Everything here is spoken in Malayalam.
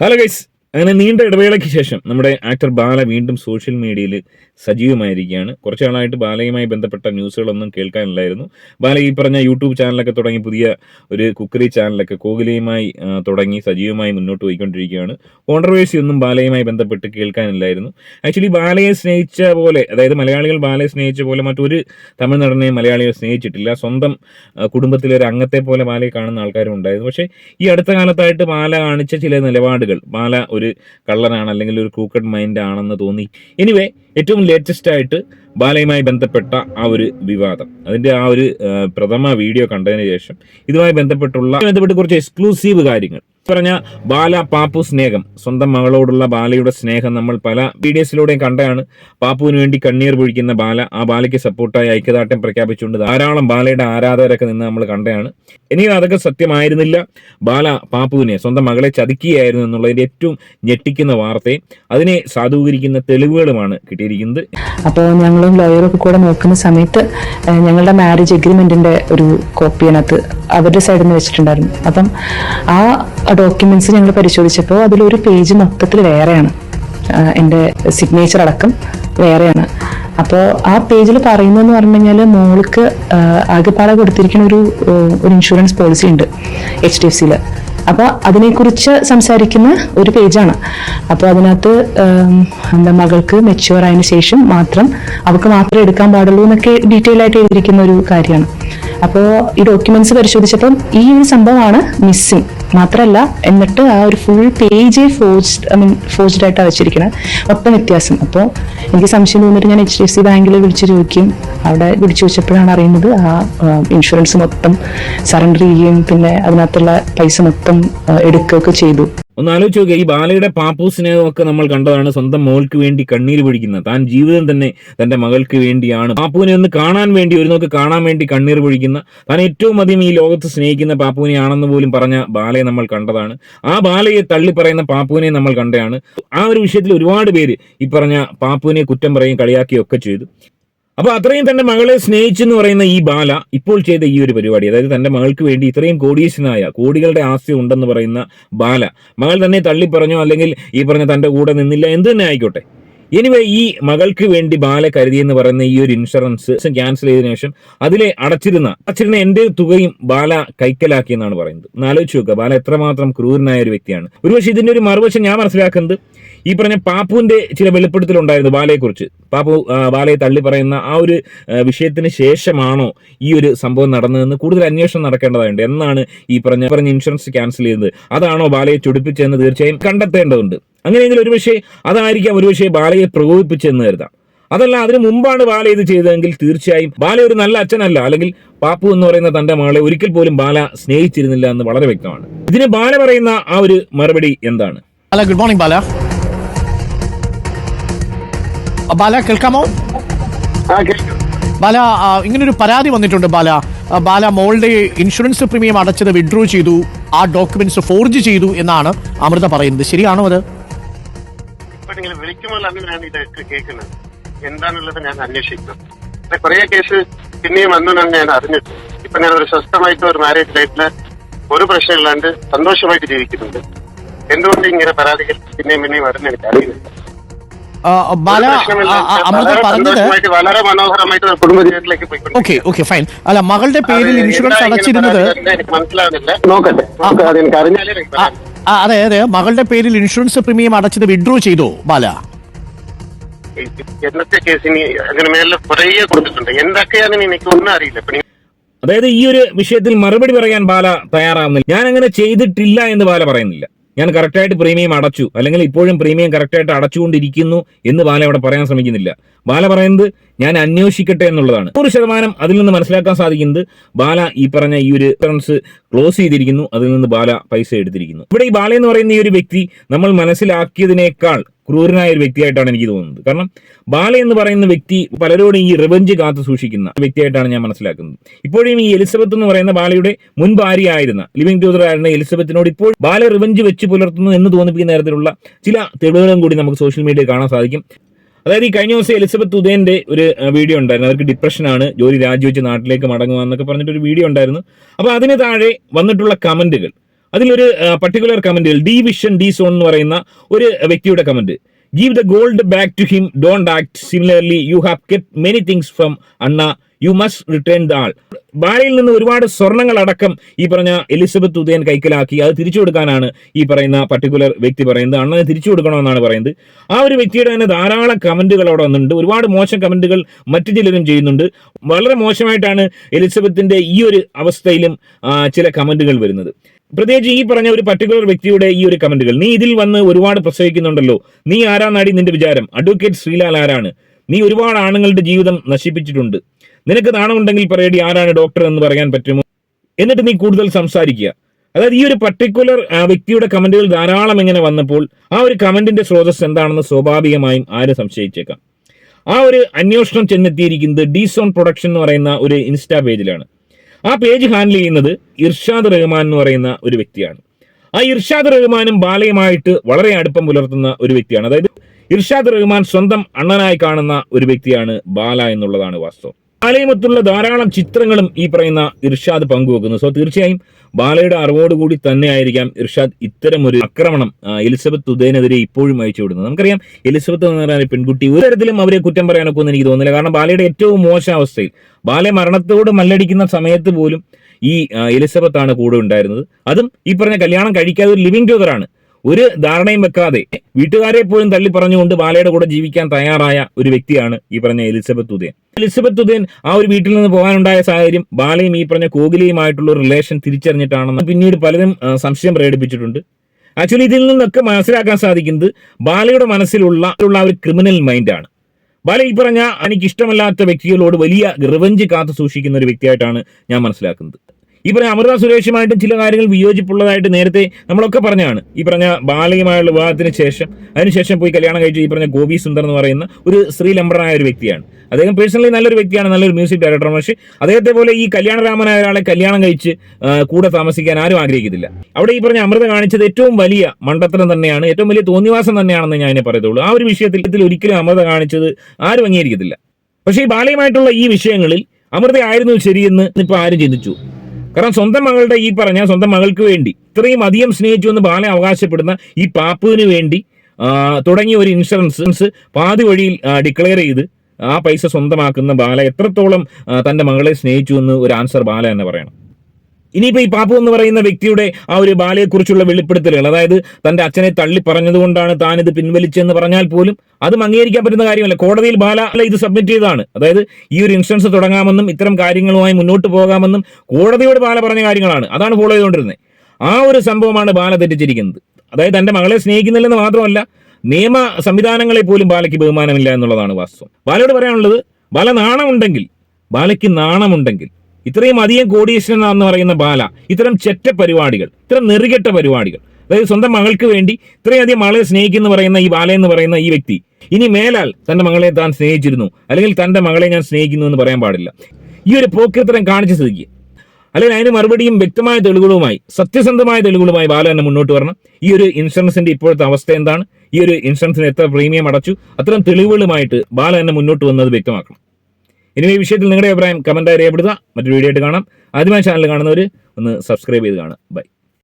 ഹലോ ഗൈസ് അങ്ങനെ നീണ്ട ഇടവേളയ്ക്ക് ശേഷം നമ്മുടെ ആക്ടർ ബാല വീണ്ടും സോഷ്യൽ മീഡിയയിൽ സജീവമായിരിക്കുകയാണ്. കുറച്ച് നാളായിട്ട് ബാലയുമായി ബന്ധപ്പെട്ട ന്യൂസുകളൊന്നും കേൾക്കാനില്ലായിരുന്നു. ബാല ഈ പറഞ്ഞ യൂട്യൂബ് ചാനലൊക്കെ തുടങ്ങി പുതിയ ഒരു കുക്കറി ചാനലൊക്കെ കോകിലയുമായി തുടങ്ങി സജീവമായി മുന്നോട്ട് പോയിക്കൊണ്ടിരിക്കുകയാണ്. കോൺട്രവേഴ്സി ഒന്നും ബാലയുമായി ബന്ധപ്പെട്ട് കേൾക്കാനില്ലായിരുന്നു. ആക്ച്വലി ബാലയെ സ്നേഹിച്ച പോലെ അതായത് മലയാളികൾ ബാലയെ സ്നേഹിച്ച പോലെ മറ്റൊരു തമിഴ് നടനെ മലയാളികൾ സ്നേഹിച്ചിട്ടില്ല. സ്വന്തം കുടുംബത്തിലെ ഒരു അംഗത്തെ പോലെ ബാലയെ കാണുന്ന ആൾക്കാരും ഉണ്ടായിരുന്നു. പക്ഷേ ഈ അടുത്ത കാലത്തായിട്ട് ബാല കാണിച്ച ചില നിലപാടുകൾ ബാല ഒരു കള്ളനാണ് അല്ലെങ്കിൽ ഒരു ക്രൂക്കഡ് മൈൻഡ് ആണെന്ന് തോന്നി. എനിവേ ഏറ്റവും ലേറ്റസ്റ്റ് ആയിട്ട് ബാലയുമായി ബന്ധപ്പെട്ട ആ ഒരു വിവാദം. അതിന്റെ ആ ഒരു പ്രഥമ വീഡിയോ കണ്ടതിന് ശേഷം ഇതുമായി ബന്ധപ്പെട്ടുള്ള ബന്ധപ്പെട്ട് കുറച്ച് എക്സ്ക്ലൂസീവ് കാര്യങ്ങൾ. പറഞ്ഞ ബാല പാപ്പു സ്നേഹം. സ്വന്തം മകളോടുള്ള ബാലയുടെ സ്നേഹം നമ്മൾ പല വീഡിയോസിലൂടെയും കണ്ടതാണ്. പാപ്പുവിന് വേണ്ടി കണ്ണീർ പൊഴിക്കുന്ന ബാല ആ ബാലയ്ക്ക് സപ്പോർട്ടായി ഐക്യദാർഢ്യം പ്രഖ്യാപിച്ചുകൊണ്ട് ധാരാളം ബാലയുടെ ആരാധകരൊക്കെ നിന്ന് നമ്മൾ കണ്ടതാണ്. ഇനി അതൊക്കെ സത്യമായിരുന്നില്ല. ബാല പാപ്പുവിനെ സ്വന്തം മകളെ ചതിക്കുകയായിരുന്നു എന്നുള്ളതിന്റെ ഏറ്റവും ഞെട്ടിക്കുന്ന വാർത്തയും അതിനെ സാധൂകരിക്കുന്ന തെളിവുകളുമാണ് കിട്ടിയിരിക്കുന്നത്. അപ്പോൾ ഞങ്ങളും ലോയറൊക്കെ കൂടെ നോക്കുന്ന സമയത്ത് ഞങ്ങളുടെ മാരേജ് എഗ്രിമെന്റിന്റെ ഒരു കോപ്പി അതിനകത്ത് അവരുടെ സൈഡിൽ നിന്ന് വെച്ചിട്ടുണ്ടായിരുന്നു. അപ്പം ആ ഡോക്യുമെന്റ്സ് ഞങ്ങൾ പരിശോധിച്ചപ്പോൾ അതിലൊരു പേജ് മൊത്തത്തിൽ വേറെയാണ്. എന്റെ സിഗ്നേച്ചർ അടക്കം വേറെയാണ്. അപ്പോൾ ആ പേജിൽ പറയുന്നതെന്ന് പറഞ്ഞു കഴിഞ്ഞാൽ മോൾക്ക് ആകെപ്പാടെ കൊടുത്തിരിക്കുന്ന ഒരു ഒരു ഇൻഷുറൻസ് പോളിസി ഉണ്ട് എച്ച് ഡി എഫ് സിയിൽ അപ്പോൾ അതിനെക്കുറിച്ച് സംസാരിക്കുന്ന ഒരു പേജാണ് അപ്പോൾ അതിനകത്ത് എന്താ മകൾക്ക് മെച്യൂർ ആയതിനു ശേഷം മാത്രം അവൾക്ക് മാത്രമേ എടുക്കാൻ പാടുള്ളൂ എന്നൊക്കെ ഡീറ്റെയിൽ ആയിട്ട് എഴുതിയിരിക്കുന്ന ഒരു കാര്യമാണ്. അപ്പോൾ ഈ ഡോക്യുമെന്റ്സ് പരിശോധിച്ചപ്പം ഈ ഒരു സംഭവമാണ് മിസ്സിങ് മാത്രമല്ല എന്നിട്ട് ആ ഒരു full page forced I mean forced ആയിട്ടാണ് വെച്ചിരിക്കുന്നത് ഒപ്പം വ്യത്യാസം. അപ്പോൾ എനിക്ക് സംശയം തോന്നിയിട്ട് ഞാൻ എച്ച് ഡി എഫ് സി ബാങ്കിൽ വിളിച്ച് ചോദിക്കും. അവിടെ വിളിച്ചു ചോദിച്ചപ്പോഴാണ് അറിയുന്നത് ആ ഇൻഷുറൻസ് മൊത്തം സറണ്ടർ ചെയ്യുകയും പിന്നെ അതിനകത്തുള്ള പൈസ മൊത്തം എടുക്കുകയൊക്കെ ചെയ്തു. ഒന്ന് ആലോചിച്ച് നോക്കുക ഈ ബാലയുടെ പാപ്പു സ്നേഹമൊക്കെ നമ്മൾ കണ്ടതാണ് സ്വന്തം മോൾക്ക് വേണ്ടി കണ്ണീര് പൊഴിക്കുന്നത്. താൻ ജീവിതം തന്നെ തന്റെ മകൾക്ക് വേണ്ടിയാണ്. പാപ്പുവിനെ ഒന്ന് കാണാൻ വേണ്ടി ഒരു നോക്ക് കാണാൻ വേണ്ടി കണ്ണീർ പൊഴിക്കുന്ന താൻ ഏറ്റവും അധികം ഈ ലോകത്ത് സ്നേഹിക്കുന്ന പാപ്പുവിനെ ആണെന്ന് പോലും പറഞ്ഞ ബാലയെ നമ്മൾ കണ്ടതാണ്. ആ ബാലയെ തള്ളി പറയുന്ന പാപ്പുവിനെ നമ്മൾ കണ്ടതാണ്. ആ ഒരു വിഷയത്തിൽ ഒരുപാട് പേര് ഈ പറഞ്ഞ പാപ്പുവിനെ കുറ്റം പറയും കളിയാക്കുകയും ഒക്കെ ചെയ്തു. അപ്പൊ അത്രയും തന്റെ മകളെ സ്നേഹിച്ചെന്ന് പറയുന്ന ഈ ബാല ഇപ്പോൾ ചെയ്ത ഈ ഒരു പരിപാടി അതായത് തന്റെ മകൾക്ക് വേണ്ടി ഇത്രയും കോടീശനായ കോടികളുടെ ആസ്തി ഉണ്ടെന്ന് പറയുന്ന ബാല മകൾ തന്നെ തള്ളി പറഞ്ഞോ അല്ലെങ്കിൽ ഈ പറഞ്ഞ തന്റെ കൂടെ നിന്നില്ല എന്ത് തന്നെ ആയിക്കോട്ടെ. എനിവേ ഈ മകൾക്ക് വേണ്ടി ബാല കരുതിയെന്ന് പറയുന്ന ഈ ഒരു ഇൻഷുറൻസ് ക്യാൻസൽ ചെയ്തതിനു ശേഷം അതിലെ അടച്ചിരുന്ന അടച്ചിരുന്ന എന്റെ തുകയും ബാല കൈക്കലാക്കി എന്നാണ് പറയുന്നത്. എന്നാലോചിച്ച് നോക്കുക ബാല എത്രമാത്രം ക്രൂരനായ ഒരു വ്യക്തിയാണ്. ഒരുപക്ഷെ ഇതിന്റെ ഒരു മറുവശം ഞാൻ മനസ്സിലാക്കുന്നത് ഈ പറഞ്ഞ പാപ്പുവിന്റെ ചില വെളിപ്പെടുത്തലുണ്ടായിരുന്നു ബാലയെക്കുറിച്ച്. പാപ്പു ബാലയെ തള്ളി പറയുന്ന ആ ഒരു വിഷയത്തിന് ശേഷമാണോ ഈ ഒരു സംഭവം നടന്നതെന്ന് കൂടുതൽ അന്വേഷണം നടക്കേണ്ടതായുണ്ട്. എന്നാണ് ഈ പറഞ്ഞ പറഞ്ഞ ഇൻഷുറൻസ് ക്യാൻസൽ ചെയ്തത്. അതാണോ ബാലയെ ചൊടിപ്പിച്ചതെന്ന് തീർച്ചയായും കണ്ടെത്തേണ്ടതുണ്ട്. അങ്ങനെയെങ്കിൽ ഒരുപക്ഷെ അതായിരിക്കാം ഒരുപക്ഷെ ബാലയെ പ്രകോപിപ്പിച്ചെന്ന് കരുതാം. അതല്ല അതിനു മുമ്പാണ് ബാല ഇത് ചെയ്തതെങ്കിൽ തീർച്ചയായും ബാല ഒരു നല്ല അച്ഛനല്ല. അല്ലെങ്കിൽ പാപ്പു എന്ന് പറയുന്ന തന്റെ മകളെ ഒരിക്കൽ പോലും ബാല സ്നേഹിച്ചിരുന്നില്ല എന്ന് വളരെ വ്യക്തമാണ്. ഇതിന് ബാല പറയുന്ന ആ ഒരു മറുപടി എന്താണ്? ബാല ഗുഡ് മോർണിംഗ് ബാല. ബാല കേൾക്കാമോ? ബാല ഇങ്ങനെ ഇങ്ങനൊരു പരാതി വന്നിട്ടുണ്ട് ബാല. ബാല മോളുടെ ഇൻഷുറൻസ് പ്രീമിയം അടച്ചത് വിഡ്രോ ചെയ്തു ആ ഡോക്യുമെന്റ്സ് ഫോർജ് ചെയ്തു എന്നാണ് അമൃത പറയുന്നത്. ശരിയാണോ അത്? ഇപ്പൊ നിങ്ങൾ വിളിക്കുമ്പോഴാണ് ഞാൻ ഇതൊക്കെ കേൾക്കുന്നത്. എന്താണുള്ളത് ഞാൻ അന്വേഷിക്കുന്നത് പിന്നെ കുറേ കേസ് പിന്നെയും വന്നു ഞാൻ അറിഞ്ഞിട്ട് ഇപ്പൊ ഞാൻ ഒരു സ്വസ്ഥമായിട്ട് ഒരു മാരേജ് ലൈഫിൽ ഒരു പ്രശ്നമില്ലാണ്ട് സന്തോഷമായിട്ട് ജീവിക്കുന്നുണ്ട്. എന്തുകൊണ്ട് ഇങ്ങനെ പരാതികൾ പിന്നെയും പിന്നെയും വരുന്ന എനിക്ക് അമൃത വളരെ മനോഹരമായിട്ട് ഒരു കുടുംബ ജീവിതത്തിലേക്ക് പോയിക്കൊണ്ട് ഓക്കെ ഓക്കെ ഫൈൻ. അല്ല മകളുടെ പേരിൽ ഇൻഷുറൻസ് അടച്ചിരുന്നത് എനിക്ക് മനസ്സിലാവുന്നില്ല. നോക്കട്ടെ. അറിഞ്ഞാലേ അതെ അതെ. മകളുടെ പേരിൽ ഇൻഷുറൻസ് പ്രീമിയം അടച്ചത് വിഡ്രോ ചെയ്തോ ബാല. എന്നത്തെ കേസിന് അതിന് മേലെ കുറേ കൊടുത്തിട്ടുണ്ട്. എന്തൊക്കെയാണെന്ന് എനിക്ക് ഒന്നും അറിയില്ല. അതായത് ഈ ഒരു വിഷയത്തിൽ മറുപടി പറയാൻ ബാല തയ്യാറാവുന്നില്ല. ഞാൻ അങ്ങനെ ചെയ്തിട്ടില്ല എന്ന് ബാല പറയുന്നില്ല. ഞാൻ കറക്റ്റായിട്ട് പ്രീമിയം അടച്ചു. അല്ലെങ്കിൽ ഇപ്പോഴും പ്രീമിയം കറക്റ്റായിട്ട് അടച്ചുകൊണ്ടിരിക്കുന്നു എന്ന് ബാല അവിടെ പറയാൻ ശ്രമിക്കുന്നില്ല. ബാല പറയുന്നത് ഞാൻ അന്വേഷിക്കട്ടെ എന്നുള്ളതാണ്. നൂറ് ശതമാനം അതിൽ നിന്ന് മനസ്സിലാക്കാൻ സാധിക്കുന്നത് ബാല ഈ പറഞ്ഞ ഈ ഒരു ഇൻഷുറൻസ് ക്ലോസ് ചെയ്തിരിക്കുന്നു. അതിൽ നിന്ന് ബാല പൈസ എടുത്തിരിക്കുന്നു. ഇവിടെ ഈ ബാല എന്ന് പറയുന്ന ഈ ഒരു വ്യക്തി നമ്മൾ മനസ്സിലാക്കിയതിനേക്കാൾ ക്രൂരനായ ഒരു വ്യക്തിയായിട്ടാണ് എനിക്ക് തോന്നുന്നത്. കാരണം ബാല എന്ന് പറയുന്ന വ്യക്തി പലരോടും ഈ റിവഞ്ച് കാത്തു സൂക്ഷിക്കുന്ന വ്യക്തിയായിട്ടാണ് ഞാൻ മനസ്സിലാക്കുന്നത്. ഇപ്പോഴും ഈ എലിസബത്ത് എന്ന് പറയുന്ന ബാലയുടെ മുൻ ഭാര്യയായിരുന്ന ലിവിംഗ് ടൂതർ ആയിരുന്ന എലിസബത്തിനോട് ഇപ്പോൾ ബാല റിവഞ്ച് വെച്ച് പുലർത്തുന്നു എന്ന് തോന്നിപ്പിക്കുന്ന തരത്തിലുള്ള ചില തെളിവുകളും കൂടി നമുക്ക് സോഷ്യൽ മീഡിയയിൽ കാണാൻ സാധിക്കും. അതായത് ഈ കഴിഞ്ഞ ദിവസം എലിസബത്ത് ഉദയന്റെ ഒരു വീഡിയോ ഉണ്ടായിരുന്നു. അവർക്ക് ഡിപ്രഷനാണ് ജോലി രാജിവെച്ച് നാട്ടിലേക്ക് മടങ്ങുക എന്നൊക്കെ പറഞ്ഞിട്ട് ഒരു വീഡിയോ ഉണ്ടായിരുന്നു. അപ്പോൾ അതിന് താഴെ വന്നിട്ടുള്ള കമന്റുകൾ അതിലൊരു പർട്ടിക്കുലർ കമന്റിൽ ഡി വിഷൻ ഡി സോൺ എന്ന് പറയുന്ന ഒരു വ്യക്തിയുടെ comment give the gold back to him don't act similarly you have kept many things from അണ്ണ you must return the all ബാലയിൽ നിന്ന് ഒരുപാട് സ്വർണങ്ങൾ അടക്കം ഈ പറഞ്ഞ എലിസബത്ത് ഉദയൻ കൈക്കലാക്കി. അത് തിരിച്ചു കൊടുക്കാനാണ് ഈ പറയുന്ന പർട്ടിക്കുലർ വ്യക്തി പറയുന്നത്. അണ്ണനെ തിരിച്ചു കൊടുക്കണമെന്നാണ് പറയുന്നത്. ആ ഒരു വ്യക്തിയുടെ തന്നെ ധാരാളം കമന്റുകൾ അവിടെ വന്നിട്ടുണ്ട്. ഒരുപാട് മോശം കമന്റുകൾ മറ്റു ചിലരും ചെയ്യുന്നുണ്ട്. വളരെ മോശമായിട്ടാണ് എലിസബത്തിന്റെ ഈ ഒരു അവസ്ഥയിലും ചില കമന്റുകൾ വരുന്നത്. പ്രത്യേകിച്ച് ഈ പറഞ്ഞ ഒരു പർട്ടിക്കുലർ വ്യക്തിയുടെ ഈ ഒരു കമന്റുകൾ. നീ ഇതിൽ വന്ന് ഒരുപാട് പ്രസവിക്കുന്നുണ്ടല്ലോ നീ ആരാന്നാടി നിന്റെ വിചാരം? അഡ്വക്കേറ്റ് ശ്രീലാൽ ആരാണ്? നീ ഒരുപാട് ആണുങ്ങളുടെ ജീവിതം നശിപ്പിച്ചിട്ടുണ്ട്. നിനക്ക് നാണമുണ്ടെങ്കിൽ പറയടി ആരാണ് ഡോക്ടർ എന്ന് പറയാൻ പറ്റുമോ? എന്നിട്ട് നീ കൂടുതൽ സംസാരിക്കുക. അതായത് ഈ ഒരു പർട്ടിക്കുലർ വ്യക്തിയുടെ കമന്റുകൾ ധാരാളം ഇങ്ങനെ വന്നപ്പോൾ ആ ഒരു കമന്റിന്റെ സ്രോതസ് എന്താണെന്ന് സ്വാഭാവികമായും ആര് സംശയിച്ചേക്കാം. ആ ഒരു അന്വേഷണം ചെന്നെത്തിയിരിക്കുന്നത് ഡീസോൺ പ്രൊഡക്ഷൻ എന്ന് പറയുന്ന ഒരു ഇൻസ്റ്റാ പേജിലാണ്. ആ പേജ് ഹാൻഡിൽ ചെയ്യുന്നത് ഇർഷാദ് റഹ്മാൻ എന്ന് പറയുന്ന ഒരു വ്യക്തിയാണ്. ആ ഇർഷാദ് റഹ്മാനും ബാലയുമായിട്ട് വളരെ അടുപ്പം പുലർത്തുന്ന ഒരു വ്യക്തിയാണ്. അതായത് ഇർഷാദ് റഹ്മാൻ സ്വന്തം അണ്ണനായി കാണുന്ന ഒരു വ്യക്തിയാണ് ബാല എന്നുള്ളതാണ് വാസ്തവം. ബാലയുമൊത്തുള്ള ധാരാളം ചിത്രങ്ങളും ഈ പറയുന്ന ഇർഷാദ് പങ്കുവെക്കുന്നു. സോ തീർച്ചയായും ബാലയുടെ അറിവോടുകൂടി തന്നെയായിരിക്കാം ഇർഷാദ് ഇത്തരം ഒരു ആക്രമണം എലിസബത്ത് ഉദയനെതിരെ ഇപ്പോഴും അയച്ചു വിടുന്നത്. നമുക്കറിയാം എലിസബത്ത് എന്ന് പറയുന്ന പെൺകുട്ടി. ഒരു തരത്തിലും അവരെ കുറ്റം പറയാനൊക്കെ ഒന്നും എനിക്ക് തോന്നുന്നില്ല. കാരണം ബാലയുടെ ഏറ്റവും മോശം അവസ്ഥയിൽ ബാലെ മരണത്തോട് മല്ലടിക്കുന്ന സമയത്ത് പോലും ഈ എലിസബത്ത് ആണ് കൂടെ ഉണ്ടായിരുന്നത്. അതും ഈ പറഞ്ഞ കല്യാണം കഴിക്കാതെ ഒരു ലിവിങ് ടുഗറാണ് ഒരു ധാരണയും വെക്കാതെ വീട്ടുകാരെ പോലും തള്ളി പറഞ്ഞുകൊണ്ട് ബാലയുടെ കൂടെ ജീവിക്കാൻ തയ്യാറായ ഒരു വ്യക്തിയാണ് ഈ പറഞ്ഞ എലിസബത്ത് ഉദയൻ. എലിസബത്ത് ഉദയൻ ആ ഒരു വീട്ടിൽ നിന്ന് പോകാനുണ്ടായ സാഹചര്യം ബാലയും ഈ പറഞ്ഞ ഒരു റിലേഷൻ തിരിച്ചറിഞ്ഞിട്ടാണെന്ന് പിന്നീട് പലരും സംശയം പ്രകടിപ്പിച്ചിട്ടുണ്ട്. ആക്ച്വലി ഇതിൽ നിന്നൊക്കെ മനസ്സിലാക്കാൻ സാധിക്കുന്നത് ബാലയുടെ മനസ്സിലുള്ള ഉള്ള ഒരു ക്രിമിനൽ മൈൻഡാണ് ബാല ഈ പറഞ്ഞ എനിക്ക് ഇഷ്ടമല്ലാത്ത വ്യക്തികളോട് വലിയ റിവഞ്ച് കാത്തു സൂക്ഷിക്കുന്ന ഒരു വ്യക്തിയായിട്ടാണ് ഞാൻ മനസ്സിലാക്കുന്നത്. ഈ പറഞ്ഞ അമൃത സുരേഷുമായിട്ടും ചില കാര്യങ്ങൾ വിയോജിപ്പുള്ളതായിട്ട് നേരത്തെ നമ്മളൊക്കെ പറഞ്ഞാണ് ഈ പറഞ്ഞ ബാലയുമായുള്ള വിവാഹത്തിന് ശേഷം അതിനുശേഷം പോയി കല്യാണം കഴിച്ചു ഈ പറഞ്ഞ ഗോപി സുന്ദർ എന്ന് പറയുന്ന ഒരു സ്ത്രീ ലംബറായ ഒരു വ്യക്തിയാണ്. അദ്ദേഹം പേഴ്സണലി നല്ലൊരു വ്യക്തിയാണ് നല്ലൊരു മ്യൂസിക് ഡയറക്ടർ പക്ഷേ അദ്ദേഹത്തെ പോലെ ഈ കല്യാണരാമനായ ഒരാളെ കല്യാണം കഴിച്ച് കൂടെ താമസിക്കാൻ ആരും ആഗ്രഹിക്കത്തില്ല. അവിടെ ഈ പറഞ്ഞ അമൃത കാണിച്ചത് ഏറ്റവും വലിയ മണ്ടത്തരം തന്നെയാണ് ഏറ്റവും വലിയ തോന്നിവാസം തന്നെയാണെന്ന് ഞാൻ പറയത്തുള്ളൂ. ആ ഒരു വിഷയത്തിൽ ഒരിക്കലും അമൃത കാണിച്ചത് ആരും അംഗീകരിക്കത്തില്ല. പക്ഷേ ഈ ബാലയുമായിട്ടുള്ള ഈ വിഷയങ്ങളിൽ അമൃത ആയിരുന്നു ശരിയെന്ന് ഇപ്പൊ ആരും ചിന്തിച്ചു. കാരണം സ്വന്തം മകളുടെ ഈ പറഞ്ഞ സ്വന്തം മകൾക്ക് വേണ്ടി ഇത്രയും അധികം സ്നേഹിച്ചു എന്ന് ബാല അവകാശപ്പെടുന്ന ഈ പാപ്പുവിന് വേണ്ടി തുടങ്ങിയ ഒരു ഇൻഷുറൻസ് പാതി വഴിയിൽ ഡിക്ലെയർ ചെയ്ത് ആ പൈസ സ്വന്തമാക്കുന്ന ബാല എത്രത്തോളം തന്റെ മകളെ സ്നേഹിച്ചു എന്ന് ഒരു ആൻസർ ബാല എന്ന് പറയണം. ഇനിയിപ്പോ ഈ പാപ്പു എന്ന് പറയുന്ന വ്യക്തിയുടെ ആ ഒരു ബാലയെക്കുറിച്ചുള്ള വെളിപ്പെടുത്തലുകൾ അതായത് തന്റെ അച്ഛനെ തള്ളി പറഞ്ഞതുകൊണ്ടാണ് താൻ ഇത് പിൻവലിച്ചെന്ന് പറഞ്ഞാൽ പോലും അതും അംഗീകരിക്കാൻ പറ്റുന്ന കാര്യമല്ല. കോടതിയിൽ ബാല ഇത് സബ്മിറ്റ് ചെയ്തതാണ്. അതായത് ഈ ഒരു ഇൻഷുറൻസ് തുടങ്ങാമെന്നും ഇത്തരം കാര്യങ്ങളുമായി മുന്നോട്ട് പോകാമെന്നും കോടതിയോട് ബാല പറഞ്ഞ കാര്യങ്ങളാണ്. അതാണ് ഫോളോ ചെയ്തുകൊണ്ടിരുന്നത്. ആ ഒരു സംഭവമാണ് ബാല തെറ്റിച്ചിരിക്കുന്നത്. അതായത് തന്റെ മകളെ സ്നേഹിക്കുന്നില്ലെന്ന് മാത്രമല്ല നിയമ സംവിധാനങ്ങളെ പോലും ബാലയ്ക്ക് ബഹുമാനമില്ല എന്നുള്ളതാണ് വാസ്തവം. ബാലയോട് പറയാനുള്ളത് ബാല നാണമുണ്ടെങ്കിൽ ബാലയ്ക്ക് നാണമുണ്ടെങ്കിൽ ഇത്രയും അധികം കോടീശ്വരൻ എന്ന് പറയുന്ന ബാല ഇത്തരം ചെറ്റ പരിപാടികൾ ഇത്തരം നെറികെട്ട പരിപാടികൾ. അതായത് സ്വന്തം മകൾക്ക് വേണ്ടി ഇത്രയധികം മകളെ സ്നേഹിക്കുന്നു പറയുന്ന ഈ ബാല എന്ന് പറയുന്ന ഈ വ്യക്തി ഇനി മേലാൽ തന്റെ മകളെ താൻ സ്നേഹിച്ചിരുന്നു അല്ലെങ്കിൽ തന്റെ മകളെ ഞാൻ സ്നേഹിക്കുന്നു എന്ന് പറയാൻ പാടില്ല. ഈ ഒരു പോക്കിത്തരം കാണിച്ചു സ്ഥിതിക്ക് അല്ലെങ്കിൽ അതിന് മറുപടിയും വ്യക്തമായ തെളിവുകളുമായി സത്യസന്ധമായ തെളിവുകളുമായി ബാല തന്നെ മുന്നോട്ട് വരണം. ഈ ഒരു ഇൻഷുറൻസിന്റെ ഇപ്പോഴത്തെ അവസ്ഥ എന്താണ്? ഈ ഒരു ഇൻഷുറൻസിന് എത്ര പ്രീമിയം അടച്ചു? അത്തരം തെളിവുകളുമായിട്ട് ബാല തന്നെ മുന്നോട്ട് വന്നത് വ്യക്തമാക്കണം. ഇനി ഈ വിഷയത്തിൽ നിങ്ങളുടെ അഭിപ്രായം കമന്റായി രേഖപ്പെടുത്തുക. മറ്റൊരു വീഡിയോ ആയിട്ട് കാണാം. ആദ്യമായി ചാനൽ കാണുന്നവർ ഒന്ന് സബ്സ്ക്രൈബ് ചെയ്ത് കാണാം ബൈ